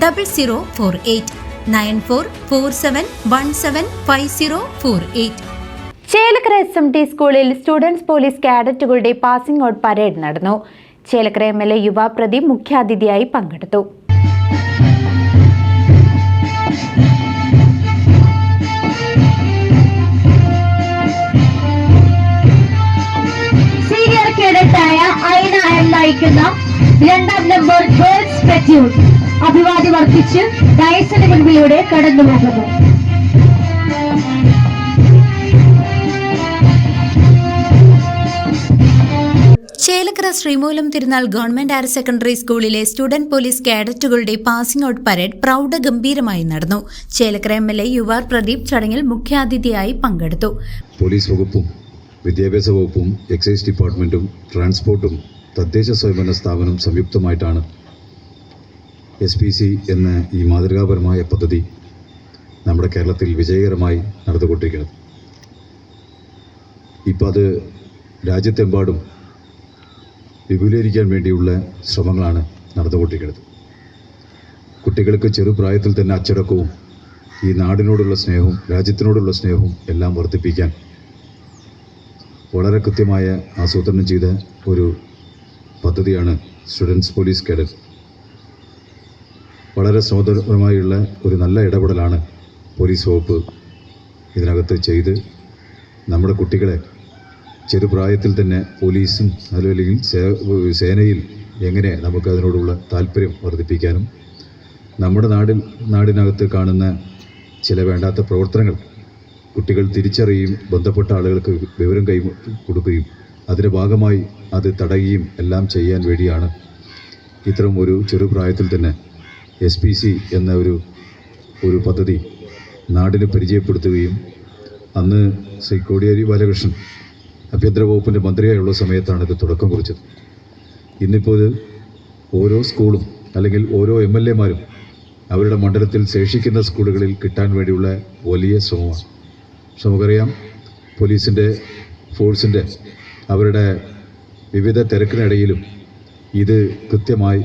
double zero four eight nine four four seven one seven five zero four eight Chelakkara S M T സ്കൂളിൽ students police കാഡറ്റുകളുടെ passing out parade നടന്നു. Chelakkara M L A യുവ പ്രതി മുഖ്യാതിഥിയായി പങ്കെടുത്തു. നയിക്കുന്ന രണ്ടാം നമ്പർ ഗേൾസ് പെറ്റ്യൂൺ. അഭിവാദ്യം അർപ്പിച്ച് ഡയസിന് മുൻപിലൂടെ കടന്നുപോകുന്നു Chelakkara Sreemoolam Thirunal government higher secondary സ്കൂളിലെ സ്റ്റുഡന്റ് പോലീസ് കാഡറ്റുകളുടെ പാസിംഗ് ഔട്ട് പരേഡ് പ്രൗഢ ഗംഭീരമായി നടന്നു. Chelakkara M L A U R Pradeep ചടങ്ങിൽ മുഖ്യാതിഥിയായി പങ്കെടുത്തു. പോലീസ് വകുപ്പും വിദ്യാഭ്യാസ വകുപ്പും എക്സൈസ് ഡിപ്പാർട്ട്മെന്റും ട്രാൻസ്പോർട്ടും തദ്ദേശ സ്വയംഭരണ സ്ഥാപനം സംയുക്തമായിട്ടാണ് എസ് പി സി എന്ന ഈ മാതൃകാപരമായ പദ്ധതി നമ്മുടെ കേരളത്തിൽ വിജയകരമായി നടന്നുകൊണ്ടിരിക്കുന്നത്. ഇപ്പോൾ അത് രാജ്യത്തെമ്പാടും വിപുലീകരിക്കാൻ വേണ്ടിയുള്ള ശ്രമങ്ങളാണ് നടന്നുകൊണ്ടിരിക്കുന്നത്. കുട്ടികൾക്ക് ചെറുപ്രായത്തിൽ തന്നെ അച്ചടക്കവും ഈ നാടിനോടുള്ള സ്നേഹവും രാജ്യത്തിനോടുള്ള സ്നേഹവും എല്ലാം വർദ്ധിപ്പിക്കാൻ വളരെ കൃത്യമായ ആസൂത്രണം ചെയ്ത ഒരു പദ്ധതിയാണ് സ്റ്റുഡൻസ് പോലീസ് കേഡറ്റ് വളരെ ശ്രമപരമായുള്ള ഒരു നല്ല ഇടപെടലാണ് പോലീസ് വകുപ്പ് ഇതിനകത്ത് ചെയ്ത്. നമ്മുടെ കുട്ടികളെ ചെറുപ്രായത്തിൽ തന്നെ പോലീസും അതുപോലെ സേനയിൽ എങ്ങനെ നമുക്ക് അതിനോടുള്ള താല്പര്യം വർദ്ധിപ്പിക്കാനും നമ്മുടെ നാടിൽ നാടിനകത്ത് കാണുന്ന ചില വേണ്ടാത്ത പ്രവർത്തനങ്ങൾ കുട്ടികൾ തിരിച്ചറിയുകയും ബന്ധപ്പെട്ട ആളുകൾക്ക് വിവരം കൈ കൊടുക്കുകയും അതിന്റെ ഭാഗമായി അത് തടയുകയും എല്ലാം ചെയ്യാൻ വേണ്ടിയാണ്. ഇത്തരം ഒരു ചെറുപ്രായത്തിൽ തന്നെ എസ് പി സി എന്ന ഒരു ഒരു പദ്ധതി നാടിന് പരിചയപ്പെടുത്തുകയും അന്ന് ശ്രീ കോടിയേരി ബാലകൃഷ്ണൻ ആഭ്യന്തര വകുപ്പിന്റെ മന്ത്രിയായുള്ള സമയത്താണ് ഇത് തുടക്കം കുറിച്ചത്. ഇന്നിപ്പോൾ ഇത് ഓരോ സ്കൂളും അല്ലെങ്കിൽ ഓരോ എം എൽ എമാരും അവരുടെ മണ്ഡലത്തിൽ ശേഷിക്കുന്ന സ്കൂളുകളിൽ കിട്ടാൻ വേണ്ടിയുള്ള വലിയ ശ്രമമാണ്. പക്ഷെ നമുക്കറിയാം പോലീസിന്റെ ഫോഴ്സിന്റെ അവരുടെ വിവിധ തിരക്കിനിടയിലും ഇത് കൃത്യമായി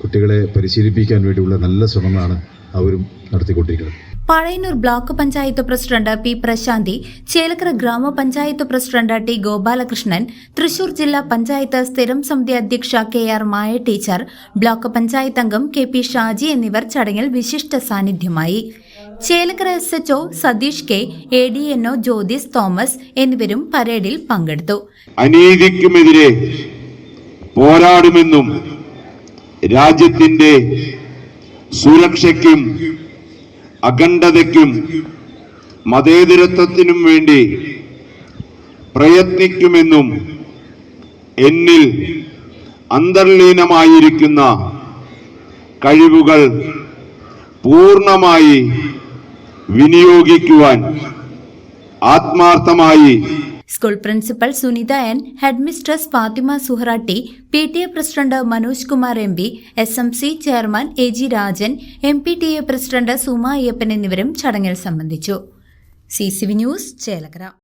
കുട്ടികളെ പരിശീലിപ്പിക്കാൻ വേണ്ടിയുള്ള നല്ല ശ്രമങ്ങളാണ് അവരും നടത്തിക്കൊണ്ടിരിക്കുന്നത്. Pazhayannur block panchayat president P Prashanthi Chelakkara ഗ്രാമപഞ്ചായത്ത് പ്രസിഡന്റ് ടി ഗോപാലകൃഷ്ണൻ തൃശൂർ ജില്ലാ പഞ്ചായത്ത് സ്ഥിരം സമിതി അധ്യക്ഷ K R Maya teacher block panchayat അംഗം കെ പി ഷാജി എന്നിവർ ചടങ്ങിൽ വിശിഷ്ട സാന്നിധ്യമായി. Chelakkara S H O Satheesh K A D N O Jyothis Thomas എന്നിവരും പരേഡിൽ പങ്കെടുത്തു. അനീതിക്കുമെതിരെ പോരാടുമെന്നും രാജ്യത്തിന്റെ സുരക്ഷയ്ക്കും അഖണ്ഡതയ്ക്കും മതേതരത്വത്തിനും വേണ്ടി പ്രയത്നിക്കുമെന്നും എന്നിൽ അന്തർലീനമായിരിക്കുന്ന കഴിവുകൾ പൂർണമായി വിനിയോഗിക്കുവാൻ ആത്മാർത്ഥമായി school principal Sunitha N headmistress Fathima Suharatti P T A president Manoj Kumar M P S M C chairman A G Rajan M P T A president Suma Ayyappan എന്നിവരും ചടങ്ങിൽ സംബന്ധിച്ചു. C C V news Chelakkara